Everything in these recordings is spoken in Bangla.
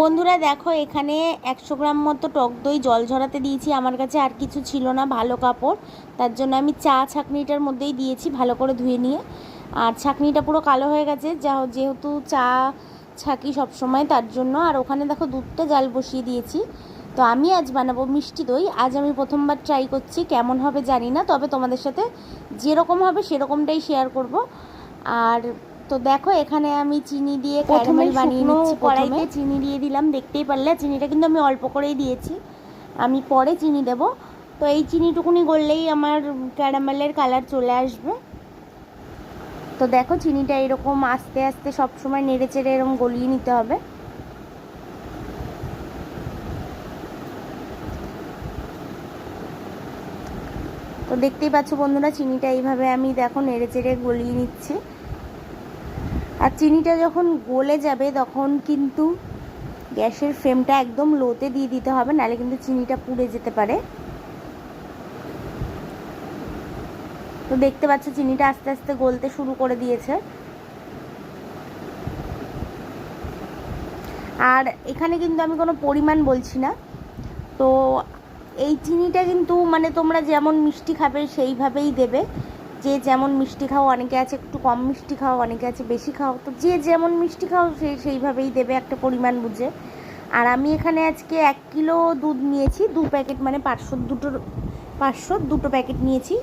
বন্ধুরা দেখো, এখানে একশো গ্রাম মতো টক দই জল ঝরাতে দিয়েছি। আমার কাছে আর কিছু ছিল না, ভালো কাপড়। তার জন্য আমি চা ছাকনিটার মধ্যেই দিয়েছি ভালো করে ধুয়ে নিয়ে। আর ছাঁকনিটা পুরো কালো হয়ে গেছে, যা যেহেতু চা ছাকি সব সময় তার জন্য। আর ওখানে দেখো, দুধটা জাল বসিয়ে দিয়েছি। তো আমি আজ বানাবো মিষ্টি দই। আজ আমি প্রথমবার ট্রাই করছি, কেমন হবে জানি না, তবে তোমাদের সাথে যেরকম হবে সেরকমটাই শেয়ার করব। আর তো দেখো এখানে আমি চিনি দিয়ে ক্যারামেল বানিয়ে নিচ্ছি কড়াইতে চিনি দিয়ে দিলাম দেখতেই পারলে। চিনিটা কিন্তু আমি অল্প করেই দিয়েছি। আমি পরে চিনি দেব। তো এই চিনিটুকুনি গড়লেই আমার ক্যারামেলের কালার চলে আসবে। তো দেখো চিনিটা এরকম আস্তে আস্তে সব সময় নেড়ে চেড়ে এরকম গলিয়ে নিতে হবে। তো দেখতেই পাচ্ছ বন্ধুরা চিনিটা এইভাবে আমি দেখো নেড়ে চেড়ে গলিয়ে নিচ্ছি। আর চিনিটা যখন গলে যাবে, তখন কিন্তু গ্যাসের ফ্লেমটা একদম লোতে দিয়ে দিতে হবে, নাহলে কিন্তু চিনিটা পুড়ে যেতে পারে। তো দেখতে পাচ্ছ, চিনিটা আস্তে আস্তে গলতে শুরু করে দিয়েছে। আর এখানে কিন্তু আমি কোনো পরিমাণ বলছি না। তো এই চিনিটা কিন্তু মানে তোমরা যেমন মিষ্টি খাবে, সেইভাবেই দেবে। যে যেমন মিষ্টি খাও, অনেকে আছে একটু কম মিষ্টি খাও, অনেকে আছে বেশি খাও। তো যে যেমন মিষ্টি খাও, সে সেইভাবেই দেবে একটা পরিমাণ বুঝে। আর আমি এখানে আজকে এক কিলো দুধ নিয়েছি, দু প্যাকেট মানে পাঁচশো দুটো পাঁচশো দুটো প্যাকেট নিয়েছি।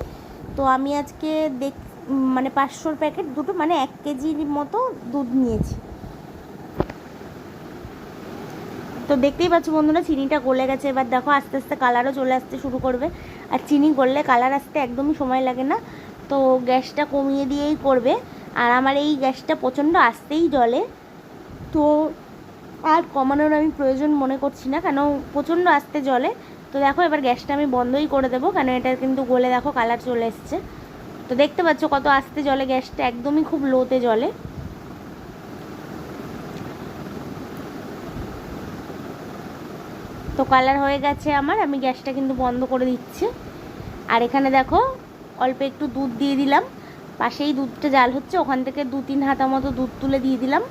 তো আমি আজকে দেখ মানে পাঁচশোর প্যাকেট দুটো মানে এক কেজির মতো দুধ নিয়েছি। তো দেখতেই পাচ্ছ বন্ধুরা, চিনিটা গলে গেছে। এবার দেখো, আস্তে আস্তে কালারও চলে আসতে শুরু করবে। আর চিনি গললে কালার আসতে একদমই সময় লাগে না। তো গ্যাসটা কমিয়ে দিয়েই করবে। আর আমার এই গ্যাসটা প্রচণ্ড আস্তেই জলে তো আর কমানোর আমি প্রয়োজন মনে করছি না, কেন প্রচণ্ড আস্তে জলে তো দেখো এবার গ্যাসটা আমি বন্ধই করে দেবো, কেন এটা কিন্তু গলে দেখো কালার চলে এসছে। তো দেখতে পাচ্ছ কত আস্তে জলে গ্যাসটা, একদমই খুব লোতে জলে তো কালার হয়ে গেছে আমার, আমি গ্যাসটা কিন্তু বন্ধ করে দিচ্ছি। আর এখানে দেখো অল্প একটু দুধ দিয়ে দিলাম। পাশেই দুধটা জাল হচ্ছে, ওখান থেকে দু তিন হাতা মতো দুধ তুলে দিয়ে দিলাম।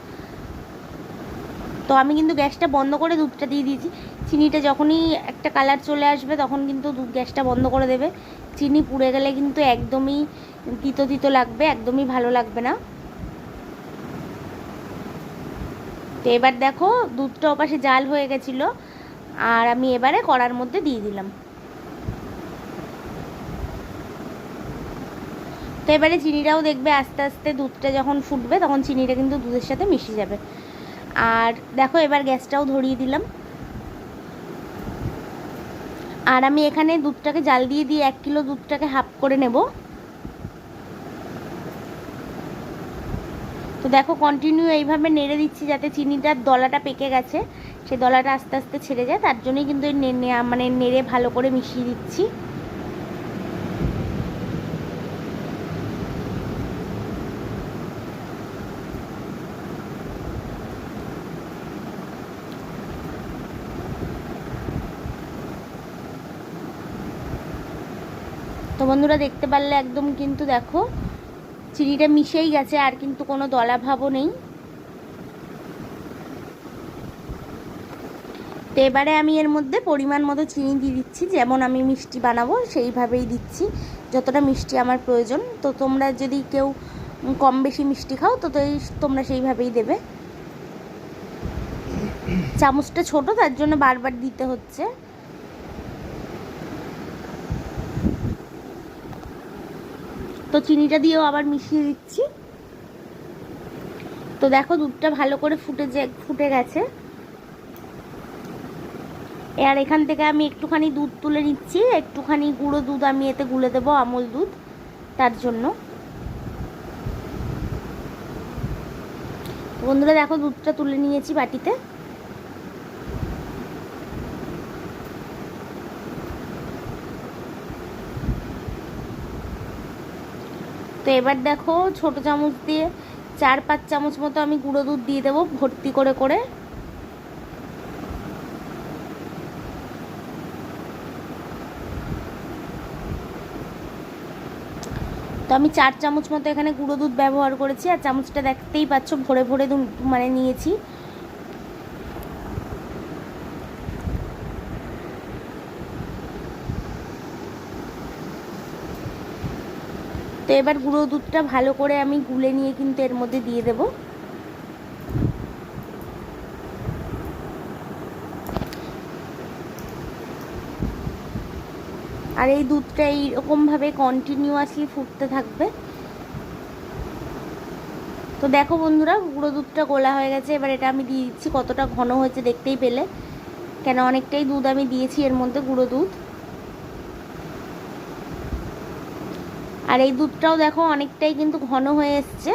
তো আমি কিন্তু গ্যাসটা বন্ধ করে দুধটা দিয়ে দিয়েছি। চিনিটা যখনই একটা কালার চলে আসবে, তখন কিন্তু দুধ গ্যাসটা বন্ধ করে দেবে। চিনি পুড়ে গেলে কিন্তু একদমই তিতো তিতো লাগবে, একদমই ভালো লাগবে না। তো এবার দেখো, দুধটা ওপাশে জাল হয়ে গেছিল, আর আমি এবারে কড়ার মধ্যে দিয়ে দিলাম। তো এবারে চিনিটাও দেখবে আস্তে আস্তে দুধটা যখন ফুটবে, তখন চিনিটা কিন্তু দুধের সাথে মিশে যাবে। আর দেখো, এবার গ্যাসটাও ধরিয়ে দিলাম। আর আমি এখানে দুধটাকে জাল দিয়ে দিয়ে এক কিলো দুধটাকে হাফ করে নেব। তো দেখো কন্টিনিউ এইভাবে নেড়ে দিচ্ছি যাতে চিনিটার দলাটা পেকে গেছে। সেই দলাটা আস্তে আস্তে ছেড়ে যায়, তার জন্যই কিন্তু মানে নেড়ে ভালো করে মিশিয়ে দিচ্ছি। বন্ধুরা দেখতে পারলে একদম কিন্তু দেখো, চিনিটা মিশেই গেছে, আর কিন্তু কোনো দলা ভাবও নেই। তো এবারে আমি এর মধ্যে পরিমাণ মতো চিনি দিয়ে দিচ্ছি, যেমন আমি মিষ্টি বানাবো সেইভাবেই দিচ্ছি, যতটা মিষ্টি আমার প্রয়োজন। তো তোমরা যদি কেউ কম বেশি মিষ্টি খাও, তো তো তোমরা সেইভাবেই দেবে। চামচটা ছোট, তার জন্য বারবার দিতে হচ্ছে। তো চিনিটা দিয়েও আবার মিশিয়ে দিচ্ছি। তো দেখো দুধটা ভালো করে ফুটে যে, ফুটে গেছে। আর এখান থেকে আমি একটুখানি দুধ তুলে নিচ্ছি। একটুখানি গুঁড়ো দুধ আমি এতে গুলে দেবো, আমল দুধ তার জন্য। বন্ধুরা দেখো দুধটা তুলে নিয়েছি বাটিতে। তো এবার দেখো ছোট চামচ দিয়ে চার পাঁচ চামচ মতো আমি গুঁড়ো দুধ দিয়ে দেবো ভর্তি করে করে। তো আমি চার চামচ মতো এখানে গুঁড়ো দুধ ব্যবহার করেছি, আর চামচটা দেখতেই পাচ্ছ ভরে ভরে মানে নিয়েছি। তো এবার গুঁড়ো দুধটা ভালো করে আমি গুলে নিয়ে কিন্তু এর মধ্যে দিয়ে দেবো। আর এই দুধটা এইরকমভাবে কন্টিনিউয়াসলি ফুটতে থাকবে। তো দেখো বন্ধুরা, গুঁড়ো দুধটা গোলা হয়ে গেছে। এবার এটা আমি দিয়ে দিচ্ছি। কতটা ঘন হয়েছে দেখতেই পেলে। কেন অনেকটাই দুধ আমি দিয়েছি এর মধ্যে গুঁড়ো দুধ। আর এই দুধটাও দেখো অনেকটাই কিন্তু ঘন হয়ে এসছে।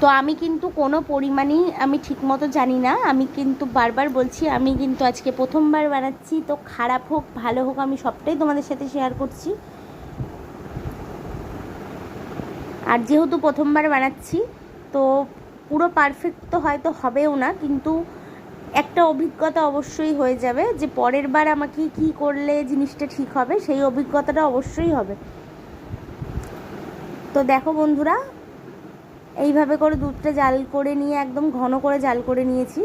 তো আমি কিন্তু কোনো পরিমাণই আমি ঠিকমতো জানি না। আমি কিন্তু বারবার বলছি, আমি কিন্তু আজকে প্রথমবার বানাচ্ছি, তো খারাপ হোক, ভালো হোক, আমি সবটাই তোমাদের সাথে শেয়ার করছি। আর যেহেতু প্রথমবার বানাচ্ছি, তো পুরো পারফেক্ট তো হয়তো হবেও না, কিন্তু একটা অভিজ্ঞতা অবশ্যই হয়ে যাবে যে পরের বার আমাকে কি করলে জিনিসটা ঠিক হবে, সেই অভিজ্ঞতাটা অবশ্যই হবে। তো দেখো বন্ধুরা, এইভাবে করে দুধটা জাল করে নিয়ে, একদম ঘন করে জাল করে নিয়েছি।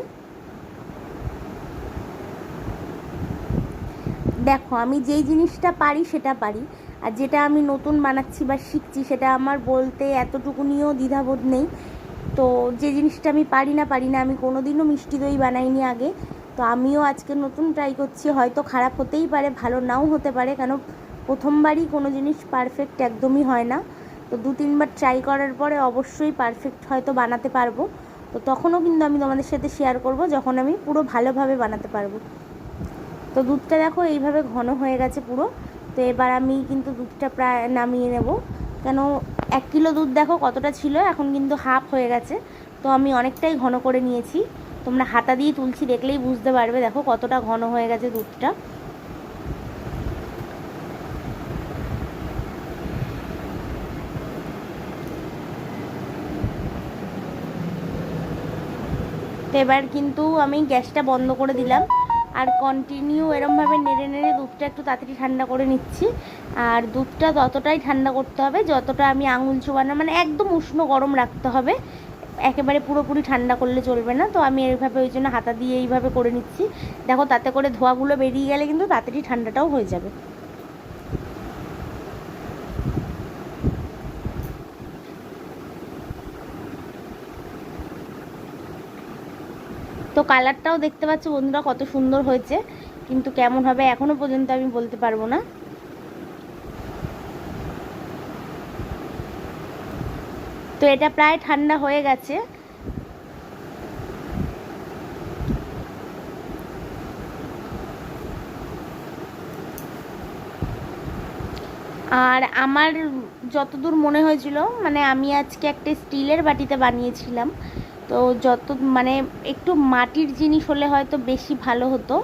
দেখো, আমি যেই জিনিসটা পারি সেটা পারি, আর যেটা আমি নতুন বানাচ্ছি বা শিখছি সেটা আমার বলতে এতটুকুনিও দ্বিধাবোধ নেই। তো যে জিনিসটা আমি পারি না পারি না, আমি কোনো দিনও মিষ্টি দই বানাইনি আগে। তো আমিও আজকে নতুন ট্রাই করছি, হয়তো খারাপ হতেই পারে, ভালো নাও হতে পারে, কেন প্রথমবারই কোনো জিনিস পারফেক্ট একদমই হয় না। তো দু তিনবার ট্রাই করার পরে অবশ্যই পারফেক্ট হয়তো বানাতে পারব। তো তখনও কিন্তু আমি তোমাদের সাথে শেয়ার করব, যখন আমি পুরো ভালোভাবে বানাতে পারব। তো দুধটা দেখো এইভাবে ঘন হয়ে গেছে পুরো। তো এবার আমি কিন্তু দুধটা প্রায় নামিয়ে নেব। কেন এক কিলো দুধ দেখো কতটা ছিল, এখন কিন্তু হাফ হয়ে গেছে। তো আমি অনেকটাই ঘন করে নিয়েছি। তোমরা হাতা দিয়ে তুলছি দেখলেই বুঝতে পারবে, দেখো কতটা ঘন হয়ে গেছে দুধটা। এবার কিন্তু আমি গ্যাসটা বন্ধ করে দিলাম। আর কন্টিনিউ এরমভাবে নেড়ে নেড়ে দুধটা একটু তাড়াতাড়ি ঠান্ডা করে নিচ্ছি। আর দুধটা ততটাই ঠান্ডা করতে হবে যতটা আমি আঙুল চোবানো মানে একদম উষ্ণ গরম রাখতে হবে। একেবারে পুরোপুরি ঠান্ডা করলে চলবে না। তো আমি এইভাবে ওই জন্য হাতা দিয়ে এইভাবে করে নিচ্ছি। দেখো তাতে করে ধোয়াগুলো বেরিয়ে গেলে কিন্তু তাড়াতাড়ি ঠান্ডাটাও হয়ে যাবে। তো কালারটাও দেখতে পাচ্ছ বন্ধুরা কত সুন্দর হয়েছে। কিন্তু কেমন হবে এখনও পর্যন্ত আমি বলতে পারব না। তো এটা প্রায় ঠান্ডা হয়ে গেছে। আর আমার যতদূর মনে হয়েছিল মানে আমি আজকে একটা স্টিলের বাটিতে বানিয়েছিলাম। তো যত মানে একটু মাটির জিনিস হলে হয়তো বেশি ভালো হতো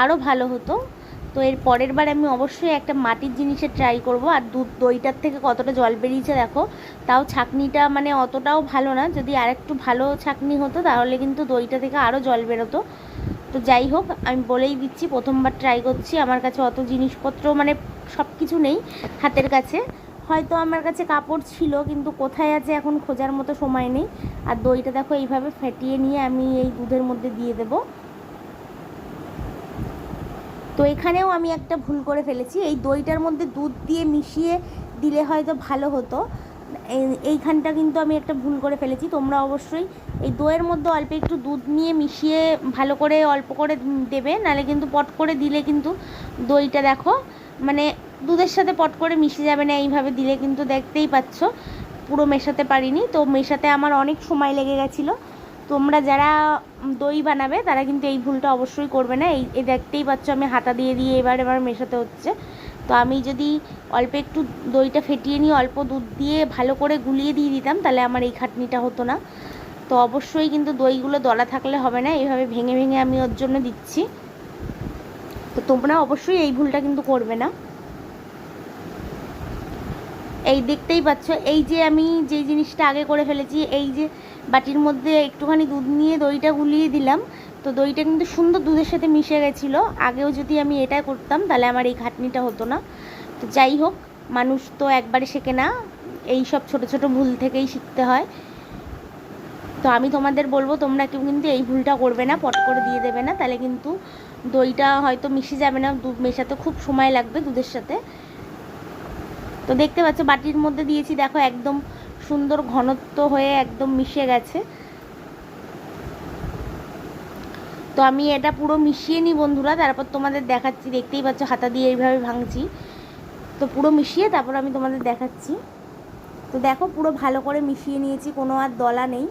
আরও ভালো হতো। তো এর পরের বার আমি অবশ্যই একটা মাটির জিনিসে ট্রাই করব। আর দুধ, দইটার থেকে কতটা জল বেরিয়েছে দেখো, তাও ছাকনিটা মানে অতটাও ভালো না। যদি আর একটু ভালো ছাকনি হতো, তাহলে কিন্তু দইটা থেকে আরও জল বেরোতো। তো যাই হোক, আমি বলেই দিচ্ছি, প্রথমবার ট্রাই করছি। আমার কাছে অত জিনিসপত্র মানে সব কিছু নেই হাতের কাছে। হয়তো আমার কাছে কাপড় ছিল, কিন্তু কোথায় আছে এখন খোঁজার মতো সময় নেই। আর দইটা দেখো এইভাবে ফেটিয়ে নিয়ে আমি এই দুধের মধ্যে দিয়ে দেব। তো এখানেও আমি একটা ভুল করে ফেলেছি। এই দইটার মধ্যে দুধ দিয়ে মিশিয়ে দিলে হয়তো ভালো হতো। এইখানটা কিন্তু আমি একটা ভুল করে ফেলেছি। তোমরা অবশ্যই এই দইয়ের মধ্যে অল্প একটু দুধ নিয়ে মিশিয়ে ভালো করে অল্প করে দেবে। নাহলে কিন্তু পট করে দিলে কিন্তু দইটা দেখো মানে দুধের সাথে পট করে মিশে যাবে না এইভাবে দিলে কিন্তু দেখতেই পাচ্ছ, পুরো মেশাতে পারিনি। তো মেশাতে আমার অনেক সময় লেগে গেছিল। তোমরা যারা দই বানাবে, তারা কিন্তু এই ভুলটা অবশ্যই করবে না। এই দেখতেই পাচ্ছ আমি হাতা দিয়ে দিয়ে এবার এবার মেশাতে হচ্ছে। তো আমি যদি অল্প একটু দইটা ফেটিয়ে নিয়ে অল্প দুধ দিয়ে ভালো করে গুলিয়ে দিয়ে দিতাম, তাহলে আমার এই খাটনিটা হতো না। তো অবশ্যই কিন্তু দইগুলো দলা থাকলে হবে না, এইভাবে ভেঙে ভেঙে আমি ওর জন্য দিচ্ছি। তো তোমরা অবশ্যই এই ভুলটা কিন্তু করবে না। এই দেখতেই পাচ্ছ, এই যে আমি যে জিনিসটা আগে করে ফেলেছি, এই যে বাটির মধ্যে একটুখানি দুধ নিয়ে দইটা গুলিয়ে দিলাম, তো দইটা কিন্তু সুন্দর দুধের সাথে মিশে গেছিল। আগেও যদি আমি এটা করতাম, তাহলে আমার এই খাটনিটা হতো না। তো যাই হোক, মানুষ তো একবারে শেখে না, এই সব ছোট ছোট ভুল থেকেই শিখতে হয়। তো আমি তোমাদের বলব, তোমরা কেউ কিন্তু এই ভুলটা করবে না, পট করে দিয়ে দেবে না, তাহলে কিন্তু দইটা হয়তো মিশে যাবে না, দুধ মেশাতে খুব সময় লাগবে দুধের সাথে। তো দেখতে পাচ্ছ, বাটির মধ্যে দিয়েছি, দেখো একদম সুন্দর ঘনত্ব হয়ে একদম মিশে গেছে। তো আমি এটা পুরো মিশিয়ে নিই বন্ধুরা, তারপর তোমাদের দেখাচ্ছি, দেখতেই পাচ্ছ হাতা দিয়ে এইভাবে ভাঙছি। তো পুরো মিশিয়ে তারপর আমি তোমাদের দেখাচ্ছি। তো দেখো পুরো ভালো করে মিশিয়ে নিয়েছি, কোনো আর দলা নেই।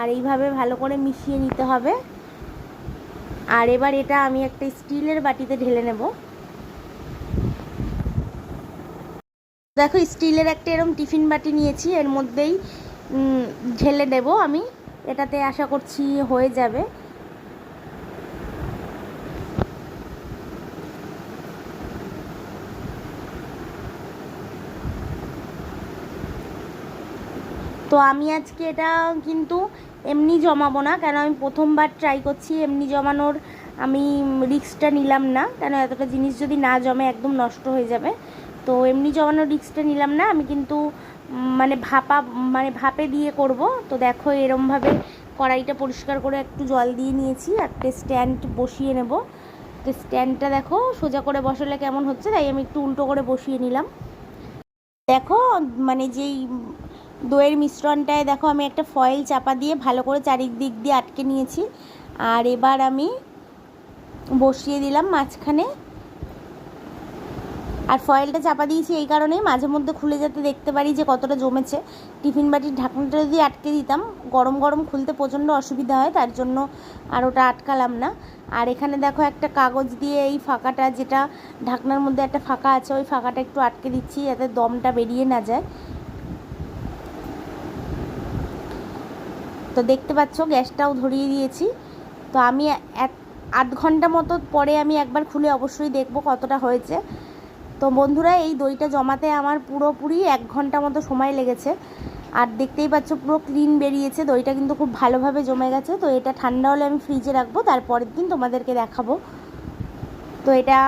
আর এইভাবে ভালো করে মিশিয়ে নিতে হবে। আর এবার এটা আমি একটা স্টিলের বাটিতে ঢেলে নেব। দেখো, স্টিলের একটা এরকম টিফিন বাটি নিয়েছি, এর মধ্যেই ঢেলে দেব আমি। এটাতে আশা করছি হয়ে যাবে। তো আমি আজকে এটা কিন্তু এমনি জমাবো না, কেন আমি প্রথমবার ট্রাই করছি, এমনি জমানোর আমি রিক্সটা নিলাম না, কেন এতটা জিনিস যদি না জমে একদম নষ্ট হয়ে যাবে। তো এমনি জমানো রিক্সটা নিলাম না, আমি কিন্তু মানে ভাপা মানে ভাপে দিয়ে করব। তো দেখো এরমভাবে কড়াইটা পরিষ্কার করে একটু জল দিয়ে নিয়েছি, একটা স্ট্যান্ড বসিয়ে নেব। তো স্ট্যান্ডটা দেখো সোজা করে বসালে কেমন হচ্ছে, তাই আমি একটু উল্টো করে বসিয়ে নিলাম। দেখো মানে যেই দইয়ের মিশ্রণটায় দেখো আমি একটা ফয়েল চাপা দিয়ে ভালো করে চারিদিক দিয়ে আটকে নিয়েছি। আর এবার আমি বসিয়ে দিলাম মাঝখানে আর ফয়েলটা চাপা দিয়েছি এই কারণেই মাঝে মধ্যে খুলে যাতে দেখতে পারি যে কতটা জমেছে। টিফিন বাটির ঢাকনাটা যদি আটকে দিতাম, গরম গরম খুলতে প্রচণ্ড অসুবিধা হয়, তার জন্য আর ওটা আটকালাম না। আর এখানে দেখো একটা কাগজ দিয়ে এই ফাঁকাটা যেটা ঢাকনার মধ্যে একটা ফাঁকা আছে, ওই ফাঁকাটা একটু আটকে দিচ্ছি যাতে দমটা বেরিয়ে না যায়। তো দেখতে পাচ্ছ গ্যাসটাও ধরিয়ে দিয়েছি। তো আমি এক আধ ঘণ্টা মতো পরে আমি একবার খুলে অবশ্যই দেখব কতটা হয়েছে। তো বন্ধুরা, এই দইটা জমাতে আমার পুরোপুরি এক ঘণ্টা মতো সময় লেগেছে। আর দেখতেই পাচ্ছ, পুরো ক্লিন বেরিয়েছে। দইটা কিন্তু খুব ভালোভাবে জমে গেছে। তো এটা ঠান্ডা হলে আমি ফ্রিজে রাখব, তারপরের দিন তোমাদেরকে দেখাবো। তো এটা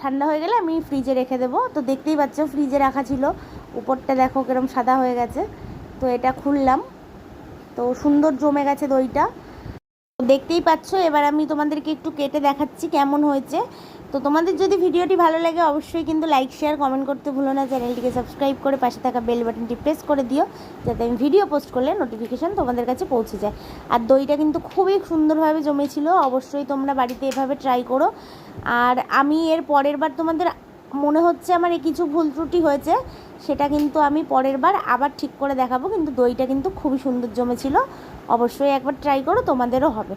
ঠান্ডা হয়ে গেলে আমি ফ্রিজে রেখে দেবো। তো দেখতেই পাচ্ছ ফ্রিজে রাখা ছিল। উপরটা দেখো কিরম সাদা হয়ে গেছে। তো এটা খুললাম। তো সুন্দর জমে গেছে দইটা। দেখতেই পাচ্ছ, এবার আমি তোমাদেরকে একটু কেটে দেখাচ্ছি কেমন হয়েছে। তো তোমাদের যদি ভিডিওটি ভালো লাগে, অবশ্যই কিন্তু লাইক শেয়ার কমেন্ট করতে ভুলো না। চ্যানেলটিকে সাবস্ক্রাইব করে পাশে থাকা বেল বাটনটি প্রেস করে দিও, যাতে আমি ভিডিও পোস্ট করলে নোটিফিকেশান তোমাদের কাছে পৌঁছে যায়। আর দইটা কিন্তু খুবই সুন্দরভাবে জমেছিল, অবশ্যই তোমরা বাড়িতে এভাবে ট্রাই করো। আর আমি এর পরের বার তোমাদের মনে হচ্ছে আমার কিছু ভুল ত্রুটি হয়েছে, সেটা কিন্তু আমি পরের বার আবার ঠিক করে দেখাবো, কিন্তু দইটা কিন্তু খুবই সুন্দর জমেছিল। অবশ্যই একবার ট্রাই করো, তোমাদেরও হবে।